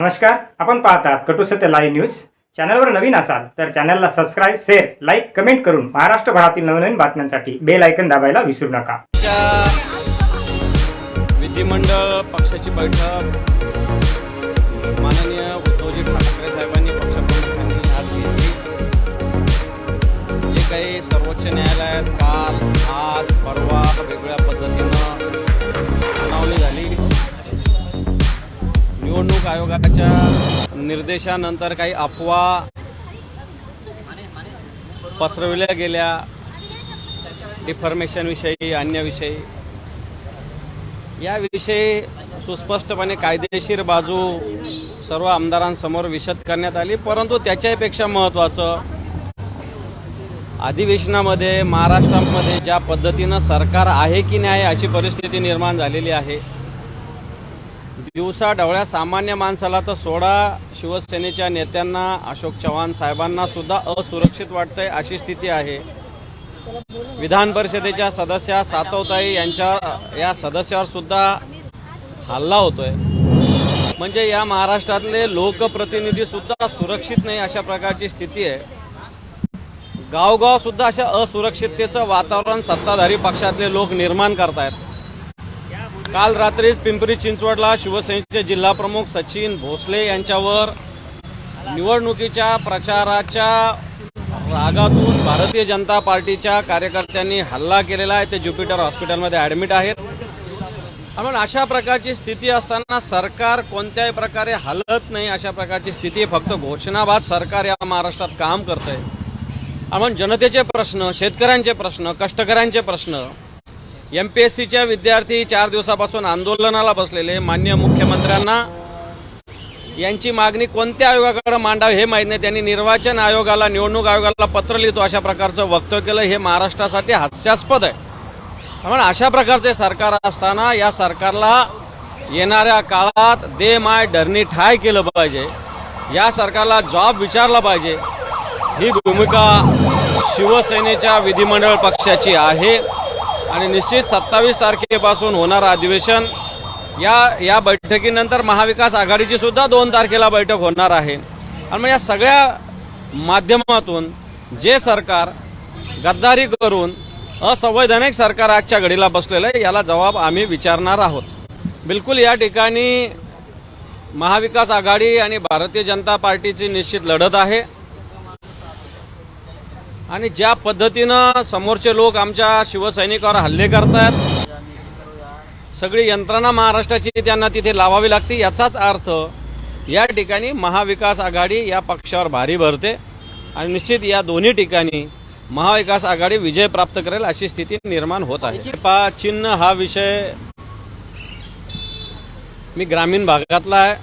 नमस्कार आपण पाहतात कटू सत्य लाईव्ह न्यूज चॅनलवर नवीन असाल तर चॅनलला सबस्क्राईब शेअर लाईक कमेंट करून महाराष्ट्रभरातील नवनवीन बातम्यांसाठी बेल ऐकन दाबायला विसरू नका. विधिमंडळ पक्षाची बैठक. माननीय उद्धवजी ठाकरे साहेबांनी पक्षप्रमुखांनी आज घेतली. जे काही सर्वोच्च न्यायालयात काल आज परवा वेगवेगळ्या पद्धतीनं निवडणूक आयोगाच्या निर्देशानंतर काही अफवा पसरविल्या गेल्या. डिफॉर्मेशनविषयी अन्यविषयी याविषयी सुस्पष्टपणे कायदेशीर बाजू सर्व आमदारांसमोर विशद करण्यात आली परंतु त्याच्यापेक्षा महत्त्वाचं अधिवेशनामध्ये महाराष्ट्रामध्ये ज्या पद्धतीनं सरकार आहे की नाही अशी परिस्थिती निर्माण झालेली आहे. दिवसा ढवळ्या सामान्य माणसाला तर सोडा. शिवसेनेच्या नेत्यांना अशोक चव्हाण साहेबांना सुद्धा असुरक्षित वाटतंय अशी स्थिती आहे. विधान परिषदेच्या सदस्या सातवताई यांच्या या सदस्यावर सुद्धा हल्ला होतोय. म्हणजे या महाराष्ट्रातले लोकप्रतिनिधी सुद्धा सुरक्षित नाही अशा प्रकारची स्थिती आहे. गावगाव सुद्धा अशा असुरक्षिततेचं वातावरण सत्ताधारी पक्षातले लोक निर्माण करतायत. काल रात्रीच पिंपरी चिंचवडला शिवसेनेचे जिल्हा प्रमुख सचिन भोसले यांच्यावर निवडणुकीच्या प्रचाराच्या रागातून भारतीय जनता पार्टीच्या कार्यकर्त्यांनी हल्ला केलेला आहे. ते ज्युपिटर हॉस्पिटलमध्ये ॲडमिट आहेत. म्हणून अशा प्रकारची स्थिती असताना सरकार कोणत्याही प्रकारे हलत नाही अशा प्रकारची स्थिती फक्त घोषणाबाद सरकार या महाराष्ट्रात काम करत आहे जनतेचे प्रश्न शेतकऱ्यांचे प्रश्न कष्टकऱ्यांचे प्रश्न एम पी एस सीच्या विद्यार्थी चार दिवसापासून आंदोलनाला बसलेले मान्य मुख्यमंत्र्यांना. यांची मागणी कोणत्या आयोगाकडे मांडावी हे माहीत नाही. त्यांनी निर्वाचन आयोगाला निवडणूक आयोगाला पत्र लिहितो अशा प्रकारचं वक्तव्य केलं. हे महाराष्ट्रासाठी हास्यास्पद आहे. म्हणून अशा प्रकारचे सरकार असताना या सरकारला येणाऱ्या काळात दे माय डरनी ठाय केलं पाहिजे. या सरकारला जॉब विचारला पाहिजे. ही भूमिका शिवसेनेच्या विधिमंडळ पक्षाची आहे. आणि निश्चित सत्तावीस तारखेपासून होणारं अधिवेशन. या या बैठकीनंतर महाविकास आघाडीची सुद्धा दोन तारखेला बैठक होणार आहे. आणि मग या सगळ्या माध्यमातून जे सरकार गद्दारी करून असंवैधानिक सरकार आजच्या घडीला बसलेलं आहे याला जबाब आम्ही विचारणार आहोत. बिलकुल या ठिकाणी महाविकास आघाडी आणि भारतीय जनता पार्टीची निश्चित लढत आहे. आणि ज्या पद्धतीनं समोरचे लोक आमच्या शिवसैनिकावर हल्ले करतात सगळी यंत्रणा महाराष्ट्राची त्यांना तिथे लावावी लागते याचाच अर्थ या ठिकाणी महाविकास आघाडी या पक्षावर भारी भरते आणि निश्चित या दोन्ही ठिकाणी महाविकास आघाडी विजय प्राप्त करेल अशी स्थिती निर्माण होत आहे. पा चिन्ह हा विषय मी ग्रामीण भागातला आहे.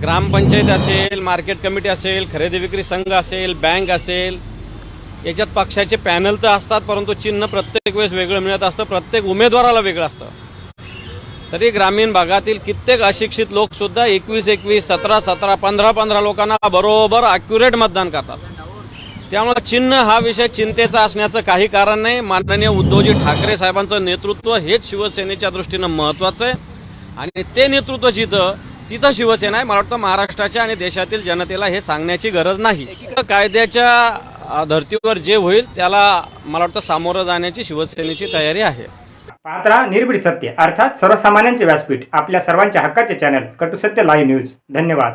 ग्रामपंचायत असेल मार्केट कमिटी असेल खरेदी विक्री संघ असेल बँक असेल याच्यात पक्षाचे पॅनल तर असतात परंतु चिन्ह प्रत्येक वेळेस वेगळं मिळत असतं प्रत्येक उमेदवाराला वेगळं असतं. तरी ग्रामीण भागातील कित्येक अशिक्षित लोक सुद्धा एकवीस एकवीस सतरा सतरा पंधरा पंधरा लोकांना बरोबर अॅक्युरेट मतदान करतात. त्यामुळे चिन्ह हा विषय चिंतेचा असण्याचं काही कारण नाही. माननीय उद्धवजी ठाकरे साहेबांचं नेतृत्व हेच शिवसेनेच्या दृष्टीनं महत्वाचं आहे. आणि ते नेतृत्व जिथं तिथं शिवसेना आहे. मला वाटतं महाराष्ट्राच्या आणि देशातील जनतेला हे सांगण्याची गरज नाही. कायद्याच्या धर्तीवर जे होईल त्याला मला वाटतं सामोरं जाण्याची शिवसेनेची तयारी आहे. पात्रा निर्भीड सत्य अर्थात सर्वसामान्यांचे व्यासपीठ आपल्या सर्वांच्या हक्काचे चॅनल कटू सत्य लाईव्ह न्यूज धन्यवाद.